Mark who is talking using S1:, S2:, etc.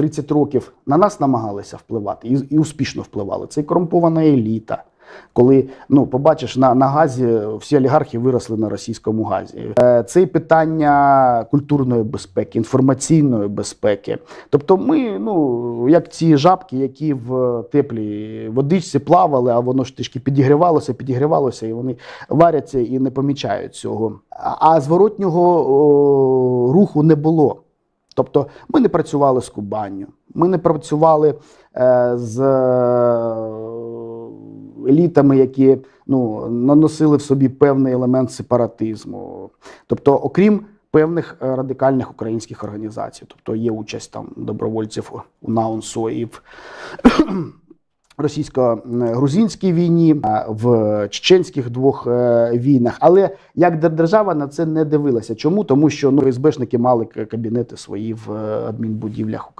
S1: 30 років на нас намагалися впливати і, і успішно впливали. Це і корумпована еліта. Коли ну побачиш на, на газі, всі олігархи виросли на російському газі. Е, Це і питання культурної безпеки, інформаційної безпеки. Тобто, ми, ну як ці жабки, які в теплій водичці плавали, а воно ж трішки підігрівалося, підігрівалося, і вони варяться і не помічають цього. А, зворотнього о, руху не було. Тобто ми не працювали з Кубанню, ми не працювали е, з е, елітами, які ну, наносили в собі певний елемент сепаратизму. Тобто, окрім певних е, радикальних українських організацій, тобто є участь там добровольців у НАУНСО і в російсько-грузинській війні, в чеченських двох е, війнах. Але як держава на це не дивилася. Чому? Тому що ну СБшники мали кабінети свої в е, адмінбудівлях України.